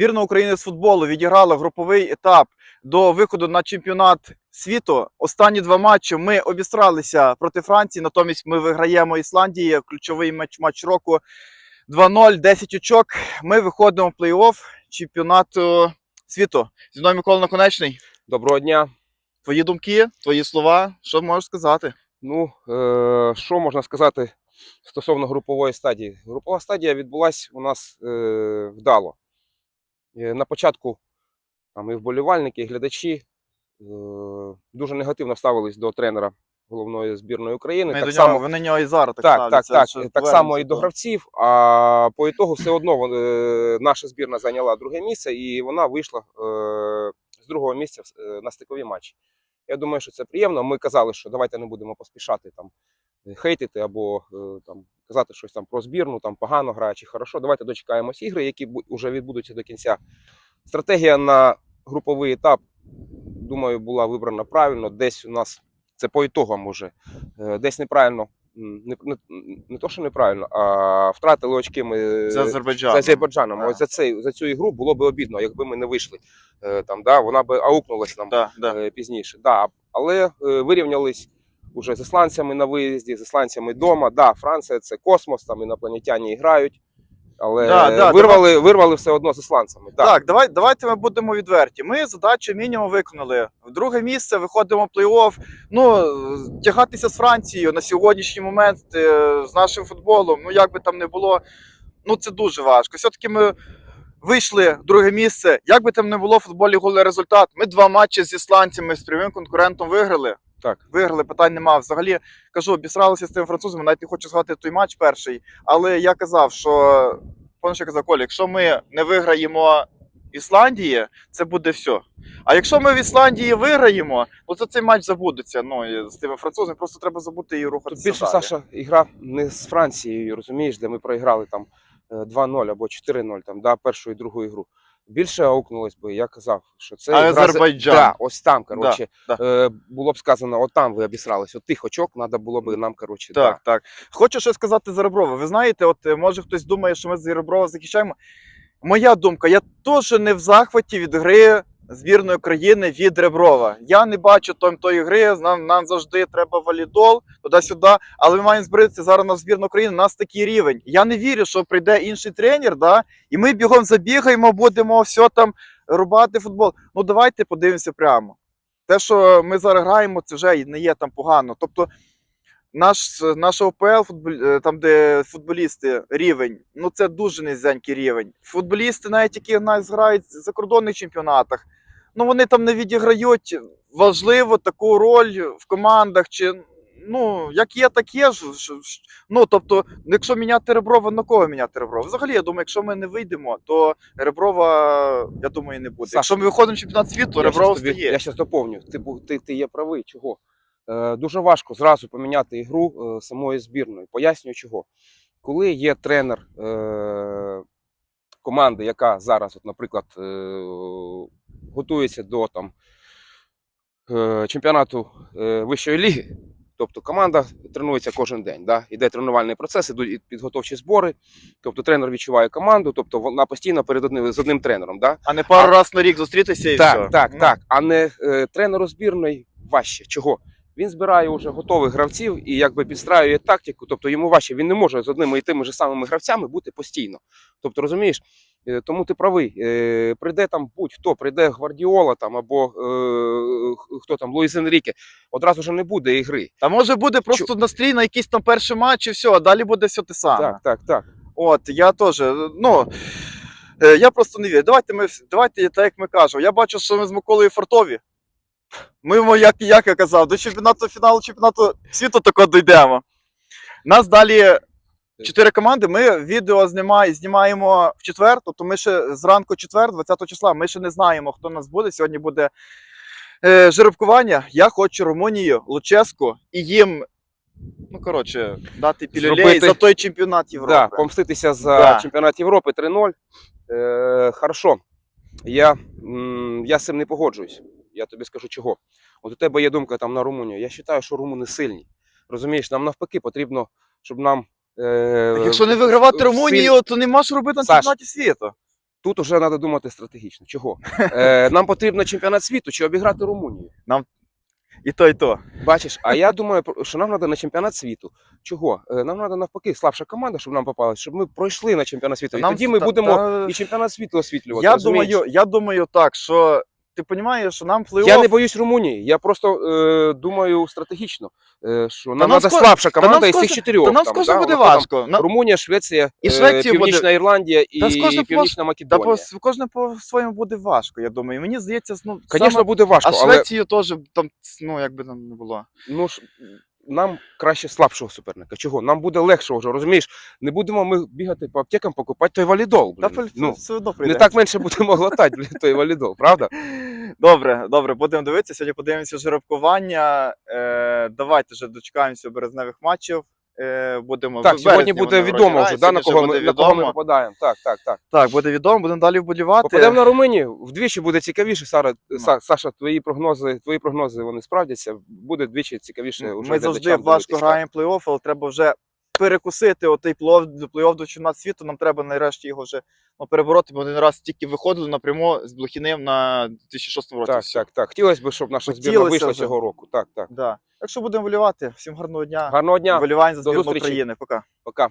Збірна України з футболу відіграла груповий етап до виходу на чемпіонат світу. Останні два матчі ми обістралися проти Франції. Натомість ми виграємо Ісландії. Ключовий матч, матч року 2-0, 10 очок. Ми виходимо в плей-офф чемпіонату світу. Зі мною Микола Наконечний. Доброго дня. Твої думки, твої слова. Що можеш сказати? Ну, е, що можна сказати стосовно групової стадії? Групова стадія відбулася у нас е, вдало. Е, на початку там, і вболівальники, і глядачі е, дуже негативно ставились до тренера головної збірної України. Ми так само, нього, ви на нього і зараз так так, так, так, що так само і до гравців. А по ітогу все одно вон- е, наша збірна зайняла друге місце, і вона вийшла е, з другого місця е, на стикові матчі. Я думаю, що це приємно. Ми казали, що давайте не будемо поспішати там хейтити або там казати щось там про збірну, там погано грає чи хорошо. Давайте дочекаємось ігри, які вже відбудуться до кінця. Стратегія на груповий етап, думаю, була вибрана правильно. Десь у нас це по ітогам уже е, десь неправильно. Не, не, не то, що неправильно, а втратили очки ми з з Азербайджаном. Азербайджаном. Ось за, цей, за цю ігру було б обідно, якби ми не вийшли. Е, Там, да, вона би аукнулась нам Да, да. е, пізніше. Да, але е, вирівнялись уже з ісландцями на виїзді, з ісландцями вдома. Да, Франція це космос, там інопланетяні грають. Але Да, да, вирвали, вирвали все одно з ісландцями. Да. Так, давай, давайте ми будемо відверті. Ми задачу мінімум виконали. В друге місце виходимо в плей-офф. Ну, тягатися з Францією на сьогоднішній момент е, з нашим футболом, ну як би там не було, ну це дуже важко. Все-таки ми вийшли в друге місце. Як би там не було в футболі голий результат. Ми два матчі з ісландцями з прямим конкурентом виграли. Так. Виграли, питань нема. Взагалі кажу, обісралися з тим французом. Навіть не хочу згадати той матч перший. Але я казав, що що казав Коля, якщо ми не виграємо Ісландії, це буде все. А якщо ми в Ісландії виграємо, ну то цей матч забудеться. Ну з тими французами просто треба забути і Тут рухатися. більше, далі. Саша, ігра не з Францією, розумієш, де ми проіграли там е, 2-0 або 4-0, там, да, першу і другу ігру. Більше аукнулось би, я казав, що це ігра Азербайджан. Да, ось там, коротше, да. Е, було б сказано, от там ви обісрались, от тих очок треба було б нам, коротше, Так, так. Хочу ще сказати за Реброва. Ви знаєте, от е, може хтось думає, що ми з Реброва захищаємо. Моя думка, я теж не в захваті від гри збірної країни від Реброва. Я не бачу там тої гри. Нам, нам завжди треба валідол туди-сюди. Але ми маємо зберегти зараз на збірну країни. У нас такий рівень. Я не вірю, що прийде інший тренер, да, і ми бігом забігаємо, будемо все там рубати футбол. Ну давайте подивимося прямо. Те, що ми зараз граємо, це вже не є там погано. Тобто, наш, наш ОПЛ, футбол, е, там, де футболісти рівень, ну це дуже низенький рівень. Футболісти, навіть які в нас грають в закордонних чемпіонатах, ну вони там не відіграють важливо таку роль в командах. Чи, ну, як є, так є. Ну, тобто, якщо міняти Реброва, на кого міняти Реброва? Взагалі, я думаю, якщо ми не вийдемо, то Реброва, я думаю, не буде. Саша, якщо ми виходимо в чемпіонат світу, Я Ребров стає. Я зараз доповню. Ти, ти, ти є правий. Чого? Е, дуже важко зразу поміняти ігру е, самої збірної. Пояснюю чого. Коли є тренер е, команди, яка зараз, от, наприклад, готується до там, чемпіонату вищої ліги, тобто команда тренується кожен день, да? іде тренувальний процес, ідуть підготовчі збори, тобто тренер відчуває команду, тобто вона постійно перед одним з одним тренером. Да? А не пару раз на рік зустрітися і так, все. Так, Ну, так. А не е, тренеру збірної важче. Чого? Він збирає вже готових гравців і якби підстраює тактику, тобто йому важче, він не може з одними і тими ж самими гравцями бути постійно. Тобто, розумієш, Е, тому ти правий. Е, Прийде там будь-хто, прийде Гвардіола там або е, хто там, Луїс Енріке, одразу ж не буде ігри. Та може буде просто настрій на якийсь там перший матч і все, а далі буде все те саме. Так, так, так. От, я теж, ну. е, Я просто не вірю. Давайте ми давайте так, як ми кажемо. Я бачу, що ми з Миколою фартові. Ми, як, як я казав, до чемпіонату фіналу чемпіонату світу тако дійдемо. Нас далі чотири команди. Ми відео знімає, знімаємо в четвер, тобто ми ще зранку четвер, 20 числа, ми ще не знаємо, хто нас буде. Сьогодні буде е, жеребкування. Я хочу Румунію, Луческу і їм. Ну, коротше, дати пілюлей Зробити- за той чемпіонат Європи. Да, помститися за Да. чемпіонат Європи 3-0. Е, хорошо. Я, м, я з цим не погоджуюсь. Я тобі скажу чого. От у тебе є думка там на Румунію. Я вважаю, що румуни сильні. Розумієш, нам навпаки потрібно, щоб нам. Е, Так якщо не вигравати Румунію, то нема що робити на Саш, чемпіонаті світу. Тут вже треба думати стратегічно. Чого? Е, нам потрібно чемпіонат світу чи обіграти Румунію. Нам І то, і то. Бачиш, а я думаю, що нам треба на чемпіонат світу. Чого? Е, Нам треба навпаки слабша команда, щоб нам попалась, щоб ми пройшли на чемпіонат світу. І Нам тоді ми та- будемо та- і чемпіонат світу освітлювати. Я розумієш? думаю, я думаю так, що ти розумієш, що нам плей-офф... Я не боюсь Румунії. Я просто е, думаю стратегічно, е, що нам треба слабша та команда із цих чотирьох. Та нам з кожним да, буде важко. там. Румунія, Швеція, І Швеція Північна буде- Ірландія і Та Північна Та Македонія. по кожне по своєму буде важко, я думаю. Мені здається, ну, Звісно, саме- буде важко, а але Швецію теж там, ну, якби там не було. ну, ж, нам краще слабшого суперника. Чого? Нам буде легше вже, розумієш? Не будемо ми бігати по аптекам, покупати той валідол. Блін. Та, Ну, все одно не так менше будемо глотати блін, той валідол, правда? Добре, добре, будемо дивитися. Сьогодні подивимося жеребкування. Е, давайте вже дочекаємося березневих матчів. Е, будемо Так, сьогодні буде відомо вже, да, на, кого ми, на кого ми попадаємо. Так, так, так. Так, буде відомо, будемо далі вболівати. Попадемо на Румунію, вдвічі буде цікавіше, Сара, Ну. Са- Саша, твої прогнози, твої прогнози вони справдяться. Буде двічі цікавіше. уже Ми завжди глядачам важко дивитися. граємо плей-офф, але треба вже перекусити отей плей-офф до плей-офф до чемпіонату світу. Нам треба нарешті його вже ну, перебороти. Ми один раз тільки виходили напряму з Блохіним на 2006 році. Так, Все. так, так. Хотілося б, щоб наша збірна Хотілося вийшла вже. цього року. Так, так. Да. Так що будемо вболівати. Всім гарного дня. Гарного дня, Вболівань за збірну. України. Пока. пока.